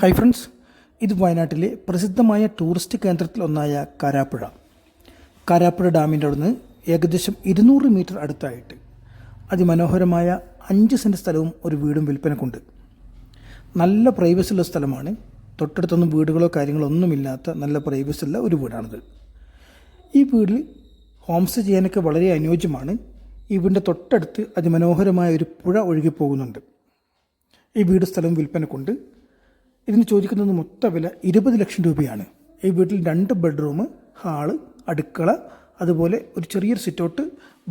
Hi friends ഇത് വയനാട്ടിലെ പ്രസിദ്ധമായ ടൂറിസ്റ്റ് കേന്ദ്രത്തിലൊന്നായ കാരാപ്പുഴ. കാരാപ്പുഴ ഡാമിന്റെ അവിടുന്ന് ഏകദേശം ഇരുന്നൂറ് മീറ്റർ അടുത്തായിട്ട് അതിമനോഹരമായ അഞ്ച് സെന്റ് സ്ഥലവും ഒരു വീടും വിൽപ്പനക്കുണ്ട്. നല്ല പ്രൈവസി ഉള്ള സ്ഥലമാണ്. തൊട്ടടുത്തൊന്നും വീടുകളോ കാര്യങ്ങളോ ഒന്നുമില്ലാത്ത നല്ല പ്രൈവസി ഉള്ള ഒരു വീടാണിത്. ഈ വീടിൽ ഹോം സ്റ്റേ ചെയ്യാനൊക്കെ വളരെ അനുയോജ്യമാണ്. ഈ വീടിന്റെ തൊട്ടടുത്ത് അതിമനോഹരമായ ഒരു പുഴ ഒഴുകി പോകുന്നുണ്ട്. ഈ വീട് സ്ഥലം വിൽപ്പനക്കുണ്ട്. ഇതിന് ചോദിക്കുന്നത് മൊത്ത വില ഇരുപത് ലക്ഷം രൂപയാണ്. ഈ വീട്ടിൽ രണ്ട് ബെഡ്റൂം ഹാൾ അടുക്കള അതുപോലെ ഒരു ചെറിയൊരു സിറ്റൗട്ട്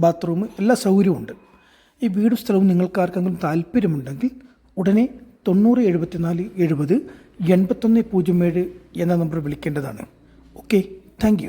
ബാത്റൂം എല്ലാ സൗകര്യവും ഉണ്ട്. ഈ വീടും സ്ഥലവും നിങ്ങൾക്ക് ആർക്കെങ്കിലും താല്പര്യമുണ്ടെങ്കിൽ ഉടനെ തൊണ്ണൂറ് എഴുപത്തിനാല് എഴുപത് എൺപത്തൊന്ന് പൂജ്യം ഏഴ് എന്ന നമ്പർ വിളിക്കേണ്ടതാണ്. Okay thank